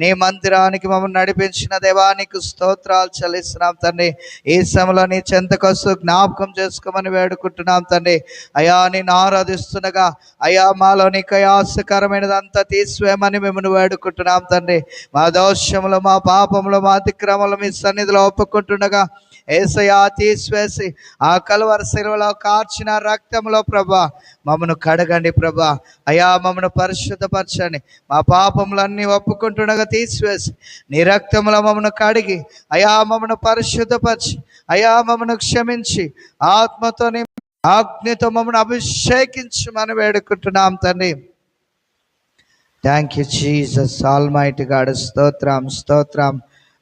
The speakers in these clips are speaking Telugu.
నీ మందిరానికి మమ్మల్ని నడిపించిన దేవానికి స్తోత్రాలు చెల్లిస్తున్నాం తండ్రి. ఈ సమయంలో నీ చెంతకొస్తూ జ్ఞాపకం చేసుకోమని వేడుకుంటున్నాం తండ్రి. అయా నేను ఆరాధిస్తుండగా అయా మాలో నీకు ఆశకరమైనదంతా తీసివేయమని మిమ్మల్ని వేడుకుంటున్నాం తండ్రి. మా దోషములు మా పాపములు మా అతిక్రమలు మీ సన్నిధిలో ఒప్పుకుంటుండగా ఏసయా తీసివేసి ఆ కలువర శిలువలో కార్చిన రక్తంలో ప్రభా మమ్మను కడగండి ప్రభా. అయా మమ్మను పరిశుద్ధపరచండి. మా పాపములన్నీ ఒప్పుకుంటుండగా తీసివేసి నీ రక్తముల మమ్మను కడిగి అయా మమ్మను పరిశుద్ధపరిచి అయా మమ్మను క్షమించి ఆత్మతో ఆజ్ఞతో మమ్మను అభిషేకించమని వేడుకుంటున్నాం తండ్రి. Thank you Jesus almighty God స్తోత్రం స్తోత్రం.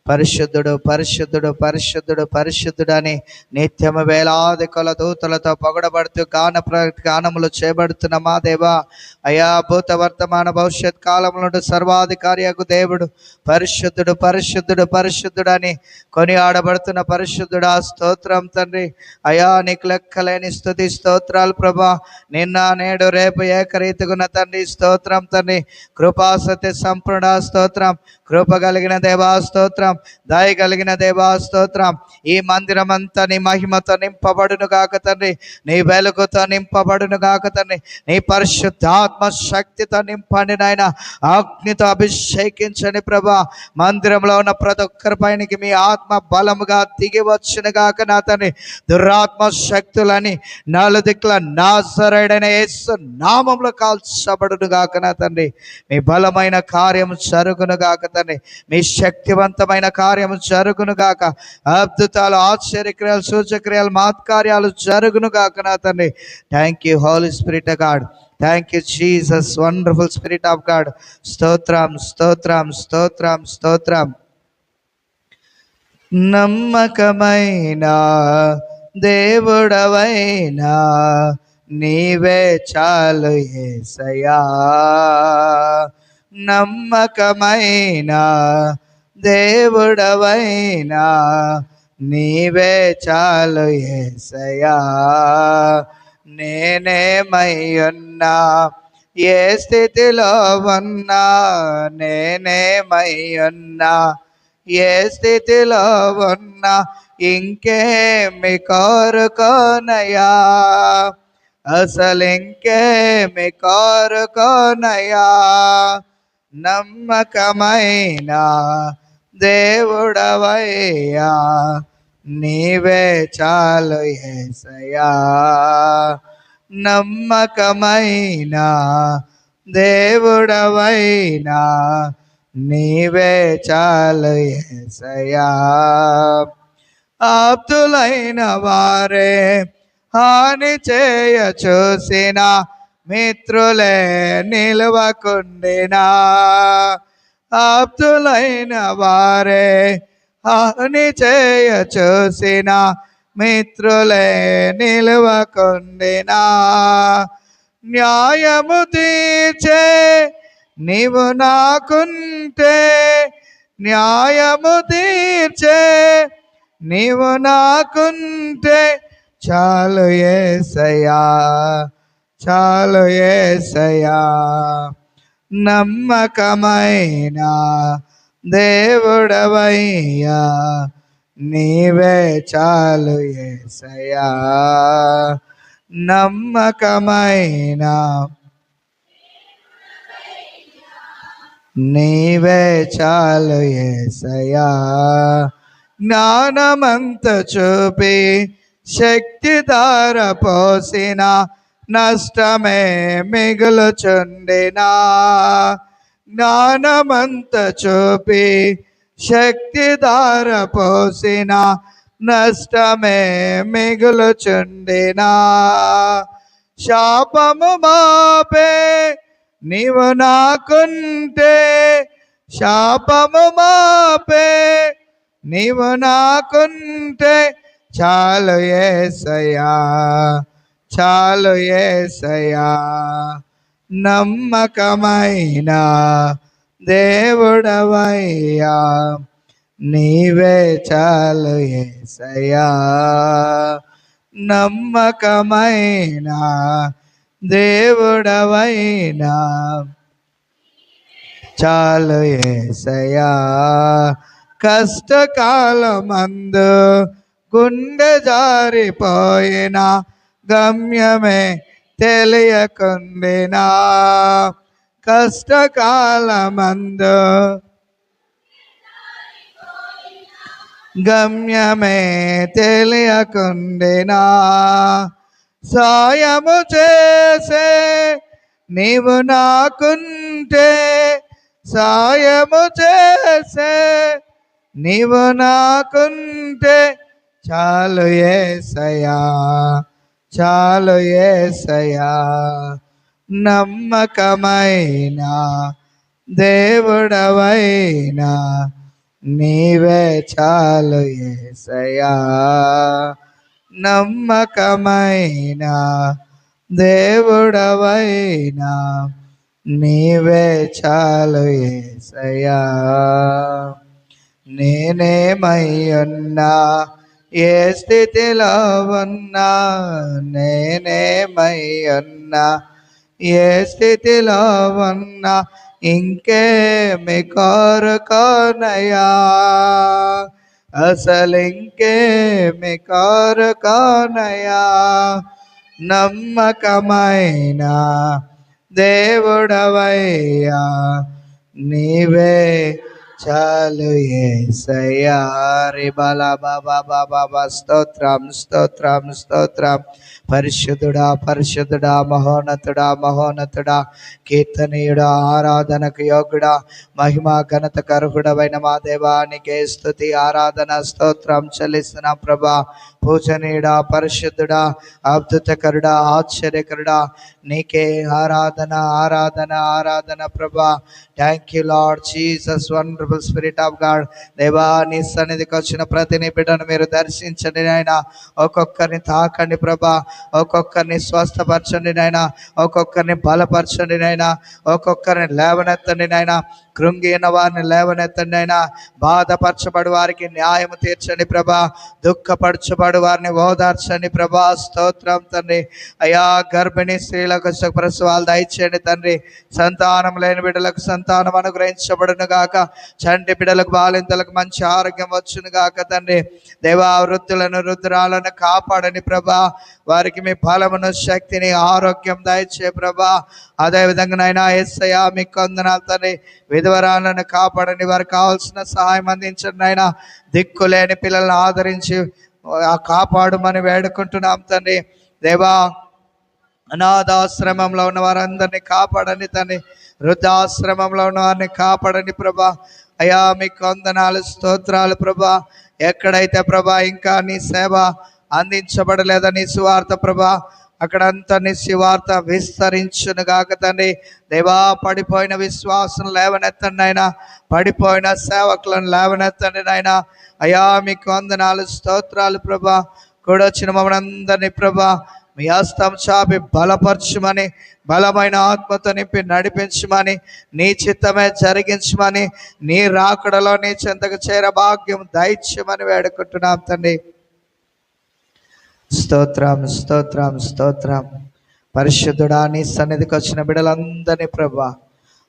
పరిశుద్ధుడు పరిశుద్ధుడు పరిశుద్ధుడు పరిశుద్ధుడు అని నిత్యము వేలాది కొల దూతలతో పొగడబడుతూ గాన ప్ర- గానములు చేయబడుతున్న మా దేవా. అయా భూత వర్తమాన భవిష్యత్ కాలంలో సర్వాధికారియకు దేవుడు పరిశుద్ధుడు పరిశుద్ధుడు పరిశుద్ధుడు అని కొని ఆడబడుతున్న పరిశుద్ధుడా స్తోత్రం తండ్రి. అయా నీకు లెక్కలేని స్థుతి స్తోత్రాలు ప్రభా. నిన్న నేడు రేపు ఏకరీతిగున్న తండ్రి స్తోత్రం తండ్రి. కృపా సత్య సంపూర్ణ స్తోత్రం. కృప కలిగిన దేవా స్తోత్రం. దయ కలిగిన దేవా స్తోత్రం. ఈ మందిరం అంతా నీ మహిమతో నింపబడును గాక తండ్రి. నీ వెలుగుతో నింపబడును గాక తండ్రి. నీ పరిశుద్ధాత్మ శక్తితో నింపండి నాయన. అగ్నితో అభిషేకించండి ప్రభా. మందిరంలో ఉన్న ప్రతి ఒక్కరి పైనకి మీ ఆత్మ బలముగా దిగి వచ్చిన గాక నా తండ్రి. దురాత్మ శక్తులని నలుదిక్కుల దిక్కుల నాసరైడైన యేసు నామంలో కాల్చబడును గాక నా తండ్రి. మీ బలమైన కార్యం జరుగును గాక తండ్రి. మీ శక్తివంతమైన కార్యము జరుగును గాక. అద్భుతాలు ఆశ్చర్యక్రియలు సూచక్రియలు మాత్కార్యాలు జరుగును గాక నా తండ్రి. Thank you holy spirit God thank you Jesus wonderful spirit of God స్తోత్రం స్తోత్రం స్తోత్రం స్తోత్రం నమ్మకమైన దేవుడవైనా నీవే చాలు ఏసయా నమ్మకమైన దేవుడవైనా నీవే చాలు ఏసయా నేనేమయ్యున్నా ఏ స్థితిలో ఉన్నా నేనేమయ్యున్నా ఏ స్థితిలో ఉన్నా ఇంకేమి కోరుకోనయా అసలు ఇంకేమి కోరుకోనయా నమ్మకమైన దేవుడవయ్యా నీవే చాలు ఏసయా నమ్మకమైన దేవుడవైనా నీవే చాలు ఏసయా ఆప్తులైన వారే హాని చేయ చూసిన మిత్రులే నిలవకుండినా. ఆప్తులైన వారే. హాని చేయ చూసిన మిత్రులే నిలవకుండినా. న్యాయము తీర్చే నీవు నాకుంటే న్యాయము తీర్చే నీవు నాకుంటే చాలు ఏసయా చాలు ఏసయా నమ్మకమైన దేవుడవయ్యా నీవే చాలు ఏసయా నమ్మకమైన నీవే చాలు ఏసయా జ్ఞానమంత చూపి శక్తి ధార పోసిన నష్టమే మిగులుచుండినా జ్ఞానమంత చూపి శక్తి ధార పోసిన నష్టమే మిగులుచుండినా శాపము మాపే నీవు నాకుంటే శాపము మాపే నీవు నాకుంటే చాలు ఏసయ్యా. చాలు ఏసయా నమ్మకమైన దేవుడవయ్యా. నీవే చాలు ఏసయా నమ్మకమైన దేవుడవైనా చాలు ఏసయా కష్టకాలమందు గుండె జారిపోయిన గమ్యమే తెలియకుండినా? కష్టకాలమందు గమ్యమే తెలియకుండినా? సాయము చేసే నీవు నాకుంటే సాయము చేసే నీవు నాకుంటే చాలు ఏసయా చాలు ఏసయా నమ్మకమైన దేవుడవైనా నీవే చాలు ఏసయా నమ్మకమైన దేవుడవైనా నీవే చాలు ఏసయా నేనేమయ్యున్నా ఏ స్థితిలో ఉన్నా నేనేమై ఉన్నా ఏ స్థితిలో ఉన్నా ఇంకేమి కోరుకోనయా అసలు ఇంకేమి కోరుకోనయా నమ్మకమైన దేవుడవయ్యా. నీవే చాలు ఏసయ్యా. రే బాబా బాబా స్తోత్రం స్తోత్రం స్తోత్రం. పరిశుద్ధుడా పరిశుద్ధుడా మహోన్నతుడా మహోన్నతుడా కీర్తనీయుడా ఆరాధనకు యోగుడా మహిమా ఘనత కరుహుడవైన మా దేవానికే స్థుతి ఆరాధన స్తోత్రం చెల్లిస్తున్న ప్రభా. పూజనీయుడా పరిశుద్ధుడా అద్భుతకరుడా ఆశ్చర్యకరుడా నీకే ఆరాధన ఆరాధన ఆరాధన ప్రభా. Thank you lord Jesus wonderful spirit of God దేవా నీ సన్నిధికి వచ్చిన ప్రతిని బిడ్డను మీరు దర్శించండి నాయన. ఒక్కొక్కరిని తాకండి ప్రభా. ఒక్కొక్కరిని స్వస్థపరచండి నాయన. ఒక్కొక్కరిని బలపరచండి నాయన. ఒక్కొక్కరిని లేవనెత్తండి నాయన. కృంగిన వారిని లేవనెత్తండి అయినా బాధపరచబడి వారికి న్యాయం తీర్చండి ప్రభా. దుఃఖపరచబడి వారిని ఓదార్చండి ప్రభా. స్తోత్రం తండ్రి. అయా గర్భిణీ స్త్రీలకు ప్రసవాలు దయచేయండి తండ్రి. సంతానం లేని బిడ్డలకు సంతానం అనుగ్రహించబడును గాక. చంటి బిడ్డలకు బాలింతలకు మంచి ఆరోగ్యం వచ్చును గాక తండ్రి. దేవా వృత్తులను రుద్రాలను కాపాడని ప్రభా. వారికి మీ బలమును శక్తిని ఆరోగ్యం దయచే ప్రభా. అదేవిధంగా నైనా ఎస్ఐయా మీకు కొందనాలు తండ్రి. విధవరాలను కాపాడని వారికి కావాల్సిన సహాయం అందించండి దిక్కు దిక్కులేని పిల్లల్ని ఆదరించి కాపాడమని కాపాడుమని వేడుకుంటున్నాం తండ్రి. దేవా అనాథాశ్రమంలో ఉన్న వారందరినీ కాపాడని తని వృద్ధాశ్రమంలో ఉన్న వారిని కాపాడని ప్రభా. అయా మీకు వందనాలు స్తోత్రాలు ప్రభా. ఎక్కడైతే ప్రభా ఇంకా నీ సేవ అందించబడలేదని సువార్త ప్రభా అక్కడంతా నీ శివార్త విస్తరించును గాక తండ్రి దేవా పడిపోయిన విశ్వాసం లేవనెత్తండి ఆయన పడిపోయిన సేవకులను లేవనెత్తండి నాయన. అయా మీకు వందనాలు స్తోత్రాలు ప్రభా. కూడొచ్చిన మమ్మల్ని అందరినీ ప్రభా మీ హస్తం చాపి బలపరచుమని బలమైన ఆత్మతో నింపి నడిపించమని నీ చిత్తమే జరిగించమని నీ రాకడలో నీ చెంతకు చేర భాగ్యం దైత్యమని వేడుకుంటున్నాం తండ్రి. స్తోత్రం స్తోత్రం స్తోత్రం. పరిశుద్ధుడా నీ సన్నిధికి వచ్చిన బిడలందరినీ ప్రభా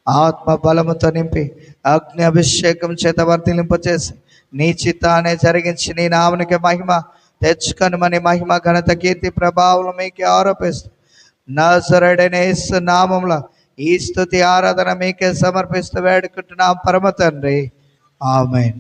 ఆత్మ బలముతో నింపి అగ్ని అభిషేకం చేత వర్తిలింపచేసి నీ చిత్తానే జరిగించి నీ నామునికి మహిమ తెచ్చుకొని మన మహిమ ఘనత కీర్తి ప్రభావం మీకే ఆరోపిస్తూ నజరడనేసు నామంలో ఈ స్థుతి ఆరాధన మీకే సమర్పిస్తూ వేడుకుంటున్నాం పరమ తండ్రి. ఆమెన్.